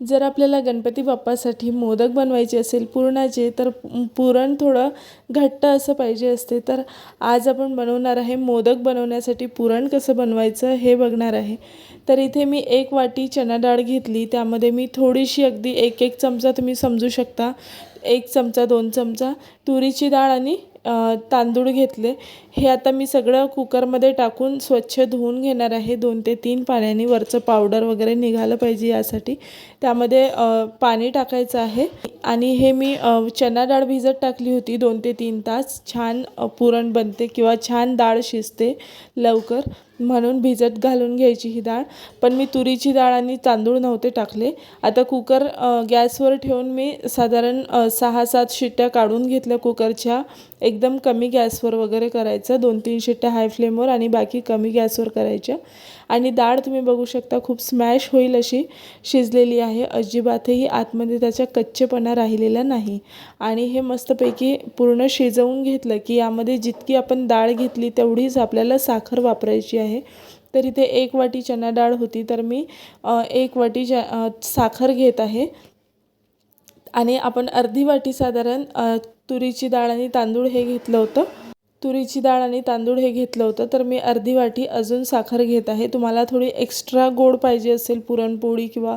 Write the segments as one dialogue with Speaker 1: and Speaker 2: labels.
Speaker 1: जर आपल्याला गणपती बाप्पासाठी मोदक बनवायचे असेल पुरणाचे तर पुरण थोडं घट्ट असं पाहिजे असते. तर आज आपण बनवणार आहे मोदक बनवण्यासाठी पुरण कसं बनवायचं हे बघणार आहे. तर इथे मी एक वाटी चणा डाळ घेतली. त्यामध्ये मी थोडीशी अगदी एक एक चमचा तुम्ही समजू शकता. एक चमचा दोन चमचा तुरीची डाळ आणि तांदूळ घेतले. हे आता मी सगळं कुकरमध्ये टाकून स्वच्छ धुवून घेणार आहे. दोन ते तीन पाण्याने वरचं पावडर वगैरे निघालं पाहिजे यासाठी. त्यामध्ये पाणी टाकायचं आहे. आणि हे मी चना चणा डाळ भिजत टाकली होती दोन ते तीन तास. छान पुरण बनते किंवा छान डाळ शिजते लवकर. म्हणून भिजत घालून घ्यायची ही डाळ. पण मी तुरीची डाळ आणि तांदूळ नव्हते टाकले. आता कुकर गॅसवर ठेवून मी साधारण सहा सात शिट्ट्या काढून घेतल्या कुकरच्या. एकदम कमी गॅसवर वगैरे करायचं. दोन तीन शिट्ट्या हाय फ्लेमवर आणि बाकी कमी गॅसवर करायच्या. आणि डाळ तुम्ही बघू शकता खूप स्मॅश होईल अशी शिजलेली आहे. अजिबातही आतमध्ये त्याच्या कच्चेपणा राहिलेला नाही. आणि हे मस्तपैकी पूर्ण शिजवून घेतलं की यामध्ये जितकी आपण डाळ घेतली तेवढीच आपल्याला साखर वापरायची आहे. तर इथे एक वाटी चणा डाळ होती तर मी एक वाटी च साखर घेत आहे. आणि आपण अर्धी वाटी साधारण तुरीची डाळ आणि तांदूळ हे घेतलं होतं. तुरीची डाळ आणि तांदूळ हे घेतलं होतं तर मी अर्धी वाटी अजून साखर घेत आहे. तुम्हाला थोडी एक्स्ट्रा गोड पाहिजे असेल पुरणपोळी किंवा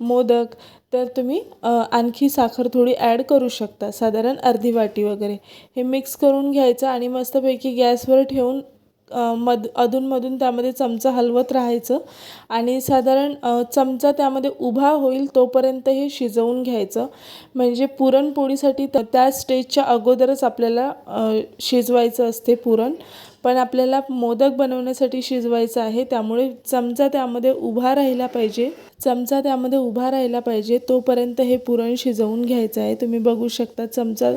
Speaker 1: मोदक तर तुम्ही आणखी साखर थोडी ॲड करू शकता साधारण अर्धी वाटी वगैरे. हे मिक्स करून घ्यायचं आणि मस्तपैकी गॅसवर ठेवून मध अधूनमधून त्यामध्ये चमचा हलवत राहायचं आणि साधारण चमचा त्यामध्ये उभा होईल तोपर्यंत हे शिजवून घ्यायचं. म्हणजे पुरणपोळीसाठी तर त्या स्टेजच्या अगोदरच आपल्याला शिजवायचं असते पुरण. पण आपल्याला मोदक बनवण्यासाठी शिजवायचं आहे त्यामुळे चमचा त्यामध्ये उभा राहिला पाहिजे. चमचा त्यामध्ये उभा राहिला पाहिजे तोपर्यंत हे पुरण शिजवून घ्यायचं आहे. तुम्ही बघू शकता चमचा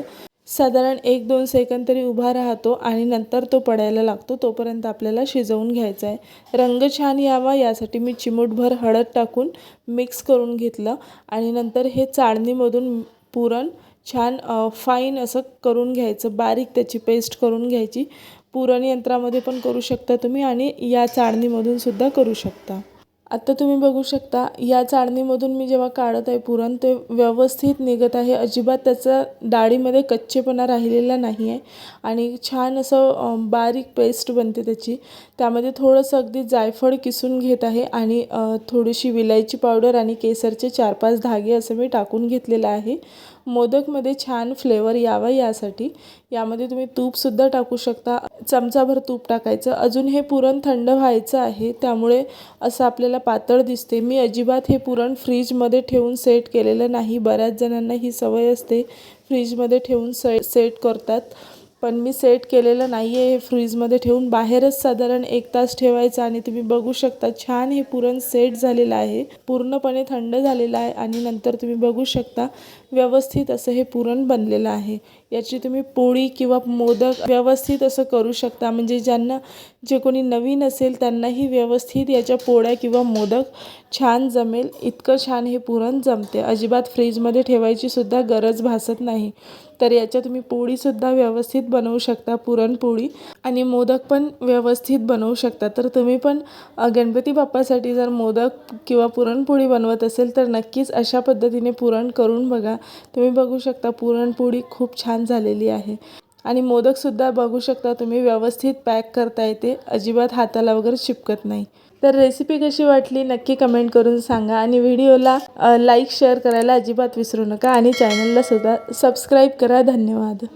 Speaker 1: साधारण एक दोन सेकंद तरी उभा राहतो आणि नंतर तो पडायला लागतो तोपर्यंत आपल्याला शिजवून घ्यायचा आहे. रंग छान यावा यासाठी मी चिमूटभर हळद टाकून मिक्स करून घेतलं आणि नंतर हे चाळणीमधून पुरण छान फाईन असं करून घ्यायचं. बारीक त्याची पेस्ट करून घ्यायची. पुरण यंत्रामध्ये पण करू शकता तुम्ही आणि या चाळणीमधून सुद्धा करू शकता. आत्ता तुम्ही बघू शकता या चाळणीमधून मी जेव्हा काढत आहे पुरण ते व्यवस्थित निघत आहे. अजिबात त्याचा डाळीमध्ये कच्चेपणा राहिलेला नाही आहे आणि छान असं बारीक पेस्ट बनते त्याची. त्यामध्ये थोडंसं अगदी जायफळ किसून घेत आहे आणि थोडीशी विलायची पावडर आणि केसरचे चार पाच धागे असं मी टाकून घेतलेलं आहे. मोदकमध्ये छान फ्लेवर यावा यासाठी. यामध्ये तुम्ही तूपसुद्धा टाकू शकता. चमचाभर तूप टाकायचं. अजून हे पुरण थंड व्हायचं आहे. त्यामुळे असं आपल्याला पातळ दिसते. मी अजिबात हे पुरण फ्रीजमध्ये ठेवून सेट केलेलं नाही. बऱ्याच जणांना ही सवय असते. फ्रीजमध्ये ठेवून से सेट करतात. पण मी सेट केलेलं नाही आहे हे फ्रीजमध्ये ठेवून बाहेरच साधारण एक तास ठेवायचं आणि तुम्ही बघू शकता छान हे पुरण सेट झालेलं आहे. पूर्णपणे थंड झालेलं आहे आणि नंतर तुम्ही बघू शकता व्यवस्थित असं हे पुरण बनलेलं आहे. याची तुम्ही पोळी किंवा मोदक व्यवस्थित असं करू शकता. म्हणजे ज्यांना जे कोणी नवीन असेल त्यांनाही व्यवस्थित याच्या पोळ्या किंवा मोदक छान जमेल. इतकं छान हे पुरण जमते. अजिबात फ्रीजमध्ये ठेवायची सुद्धा गरज भासत नाही. तर याच्या तुम्ही पोळीसुद्धा व्यवस्थित बनवू शकता पुरणपोळी. आणि मोदक पण व्यवस्थित बनवू शकता. तर तुम्ही पण गणपती बाप्पासाठी जर मोदक किंवा पुरणपोळी बनवत असेल तर नक्कीच अशा पद्धतीने पुरण करून बघा. तुम्ही बघू शकता पुरणपोळी खूप छान छान झालेली आहे. आणि मोदकसुद्धा बघू शकता तुम्ही व्यवस्थित पॅक करता येते. अजिबात हाताला वगैरे चिपकत नाही. तर रेसिपी कशी वाटली नक्की कमेंट करून सांगा आणि व्हिडिओला लाईक शेअर करायला अजिबात विसरू नका आणि चॅनलला सुद्धा सबस्क्राईब करा. धन्यवाद.